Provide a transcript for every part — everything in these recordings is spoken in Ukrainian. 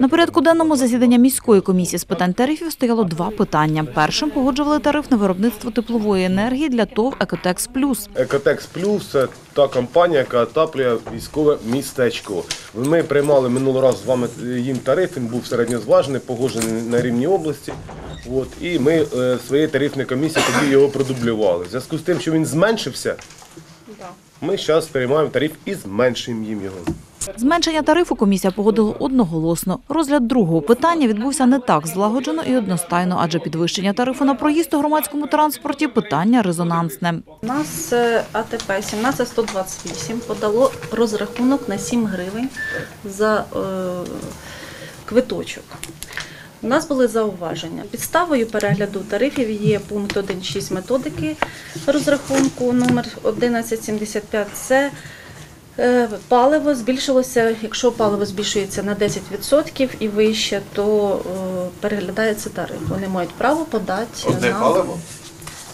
На порядку денному засідання міської комісії з питань тарифів стояло два питання. Першим погоджували тариф на виробництво теплової енергії для ТОВ «Екотекс Плюс». Екотекс Плюс це та компанія, яка отаплює військове містечко. Ми приймали минулого разу з вами їм тариф, він був середньозважений, погоджений на рівні області. От, і ми е, своєю тарифною комісією тоді його продублювали. В зв'язку з тим, що він зменшився, ми зараз приймаємо тариф і зменшуємо їм його. Зменшення тарифу комісія погодила одноголосно. Розгляд другого питання відбувся не так злагоджено і одностайно, адже підвищення тарифу на проїзд у громадському транспорті – питання резонансне. У нас е, АТП 17128 подало розрахунок на 7 гривень за е, квиточок. У нас були зауваження. Підставою перегляду тарифів є пункт 1.6 методики розрахунку номер 1175. Це паливо збільшилося, якщо паливо збільшується на 10% і вище, то е, переглядається тариф. Вони мають право подати Одне нам паливо?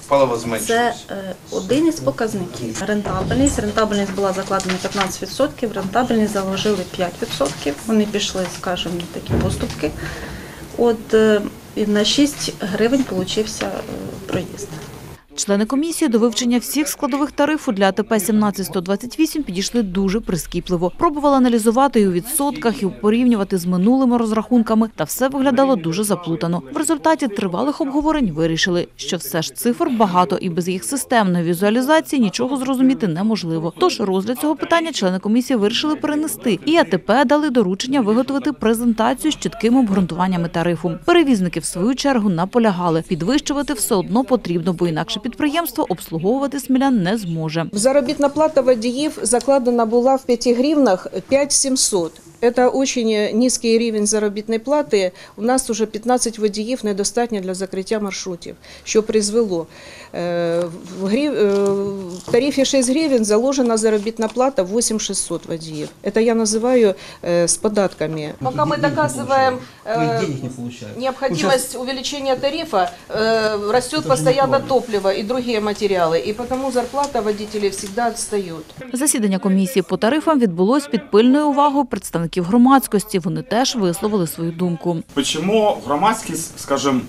Паливо це е, один із показників. Рентабельність. Рентабельність була закладена 15%, рентабельність заложили 5%. Вони пішли, скажімо, на такі поступки. От е, і на 6 гривень получився е, проїзд. Члени комісії до вивчення всіх складових тарифу для АТП 17128 підійшли дуже прискіпливо. Пробували аналізувати і у відсотках, і порівнювати з минулими розрахунками, та все виглядало дуже заплутано. В результаті тривалих обговорень вирішили, що все ж цифр багато і без їх системної візуалізації нічого зрозуміти неможливо. Тож розгляд цього питання члени комісії вирішили перенести, і АТП дали доручення виготовити презентацію з чіткими обґрунтуваннями тарифу. Перевізники в свою чергу наполягали, підвищувати все одно потрібно, бо інакше підприємство обслуговувати смілян не зможе. Заробітна плата водіїв закладена була в 5 гривнах 5700. Это очень низкий рівень заробітної плати. У нас уже 15 водіїв недостатньо для закриття маршрутів, що призвело. Е, В грів- е, в тарифі 6 гривень заложена заробітна плата 8600 водіїв. Это я називаю е, з податками. Пока мы доказываем э, денег не получают. необходимость увеличения тарифа, э, растет постоянно топливо и другие материалы, и потому зарплата водителей всегда отстает. Засідання комісії по тарифам відбулось під пильною увагою представників громадськості. Вони теж висловили свою думку. Почему громадский, скажем,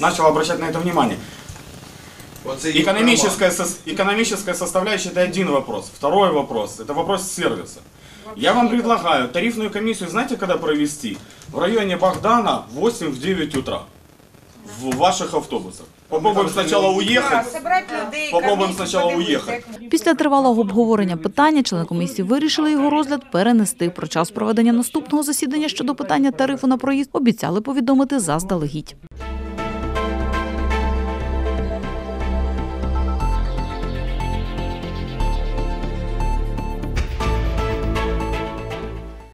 начал обращать на это внимание? Оце і Экономическая, сос- экономическая составляющая – это один вопрос. Второй вопрос – это вопрос сервиса. Я вам предлагаю тарифную комиссию, знаете, когда провести? В районе Богдана в 8-9 утра. В ваших автобусах. Попробуем сначала уїхати. Попробуємо спочатку уїхати. Після тривалого обговорення питання члени комісії вирішили його розгляд перенести. Про час проведення наступного засідання щодо питання тарифу на проїзд обіцяли повідомити заздалегідь.